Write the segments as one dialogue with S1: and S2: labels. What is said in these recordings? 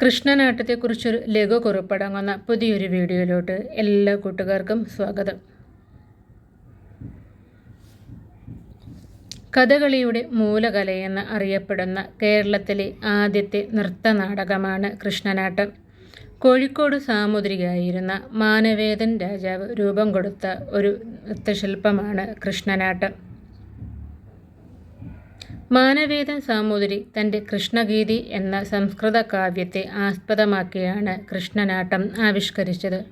S1: കൃഷ്ണനാട്ടത്തെക്കുറിച്ചൊരു ലഘു കുറിപ്പടങ്ങുന്ന പുതിയൊരു വീഡിയോയിലോട്ട് എല്ലാ കൂട്ടുകാർക്കും സ്വാഗതം. കഥകളിയുടെ മൂലകലയെന്ന് അറിയപ്പെടുന്ന കേരളത്തിലെ ആദ്യത്തെ നൃത്തനാടകമാണ് കൃഷ്ണനാട്ടം. കോഴിക്കോട് സാമുദ്രികയായിരുന്ന മാനവേദൻ രാജാവ് രൂപം കൊടുത്ത ഒരു നൃത്തശില്പമാണ് കൃഷ്ണനാട്ടം. മാനവേദൻ സാമൂതിരി തന്റെ കൃഷ്ണഗീതി എന്ന സംസ്കൃത കാവ്യത്തെ ആസ്പദമാക്കിയാണ് കൃഷ്ണനാട്ടം ആവിഷ്കരിച്ചത്.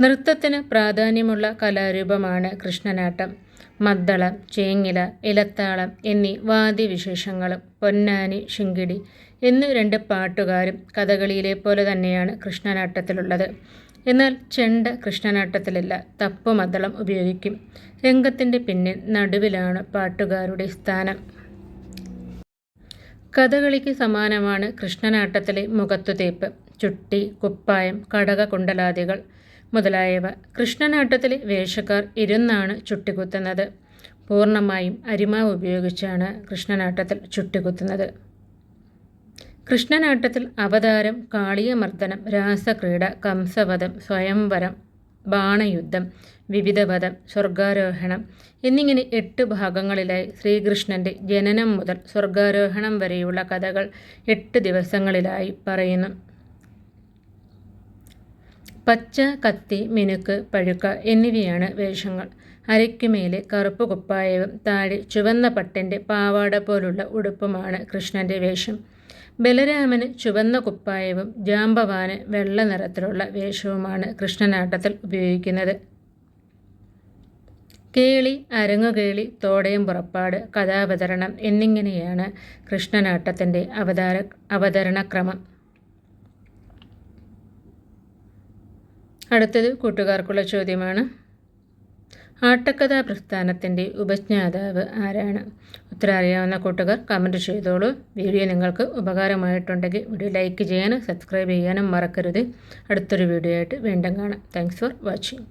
S1: നൃത്തത്തിന് പ്രാധാന്യമുള്ള കലാരൂപമാണ് കൃഷ്ണനാട്ടം. മദ്ദളം ചേങ്ങില ഇലത്താളം എന്നീ വാദ്യവിശേഷങ്ങളും പൊന്നാനി ശിങ്കിടി എന്നീ രണ്ട് പാട്ടുകാരും കഥകളിയിലെ പോലെ തന്നെയാണ് കൃഷ്ണനാട്ടത്തിലുള്ളത്. എന്നാൽ ചെണ്ട കൃഷ്ണനാട്ടത്തിലല്ല തപ്പുമദ്ദളം ഉപയോഗിക്കും. രംഗത്തിന്റെ പിന്നിൽ നടുവിലാണ് പാട്ടുകാരുടെ സ്ഥാനം. കഥകളിക്ക് സമാനമാണ് കൃഷ്ണനാട്ടത്തിലെ മുഖത്തുതേപ്പ് ചുട്ടി കുപ്പായം കടക കുണ്ടലാദികൾ മുതലായവ. കൃഷ്ണനാട്ടത്തിലെ വേഷക്കാർ ഇരുന്നാണ് ചുട്ടികുത്തുന്നത്. പൂർണമായും അരിമാവ് ഉപയോഗിച്ചാണ് കൃഷ്ണനാട്ടത്തിൽ ചുട്ടികുത്തുന്നത്. കൃഷ്ണനാട്ടത്തിൽ അവതാരം കാളിയമർദ്ദനം രാസക്രീഡ കംസവധം സ്വയംവരം ബാണയുദ്ധം വിവിധവധം സ്വർഗാരോഹണം എന്നിങ്ങനെ എട്ട് ഭാഗങ്ങളിലായി ശ്രീകൃഷ്ണന്റെ ജനനം മുതൽ സ്വർഗാരോഹണം വരെയുള്ള കഥകൾ എട്ട് ദിവസങ്ങളിലായി പറയുന്നു. പച്ച കത്തി മിനുക്ക് പഴുക്ക എന്നിവയാണ് വേഷങ്ങൾ. അരയ്ക്കുമേലെ കറുപ്പ് കുപ്പായവും താഴെ ചുവന്ന പട്ടിന്റെ പാവാട പോലുള്ള ഉടുപ്പുമാണ് കൃഷ്ണന്റെ വേഷം. ബലരാമന് ചുവന്ന കുപ്പായവും ജാമ്പവാന് വെള്ള നിറത്തിലുള്ള വേഷവുമാണ് കൃഷ്ണനാട്ടത്തിൽ ഉപയോഗിക്കുന്നത്. കേളി അരങ്ങുകേളി തോടയം പുറപ്പാട് കഥാവതരണം എന്നിങ്ങനെയാണ് കൃഷ്ണനാട്ടത്തിന്റെ അവതാര അവതരണക്രമം. അടുത്തത് കൂട്ടുകാർക്കുള്ള ചോദ്യമാണ്. ആട്ടക്കഥാ പ്രസ്ഥാനത്തിന്റെ ഉപജ്ഞാതാവ് ആരാണ്? ഉത്തരം അറിയാവുന്ന കൂട്ടുകാർ കമന്റ് ചെയ്തോളൂ. വീഡിയോ നിങ്ങൾക്ക് ഉപകാരമായിട്ടുണ്ടെങ്കിൽ വീഡിയോ ലൈക്ക് ചെയ്യാനും സബ്സ്ക്രൈബ് ചെയ്യാനും മറക്കരുത്. അടുത്തൊരു വീഡിയോ ആയിട്ട് വീണ്ടും കാണാം. Thanks for watching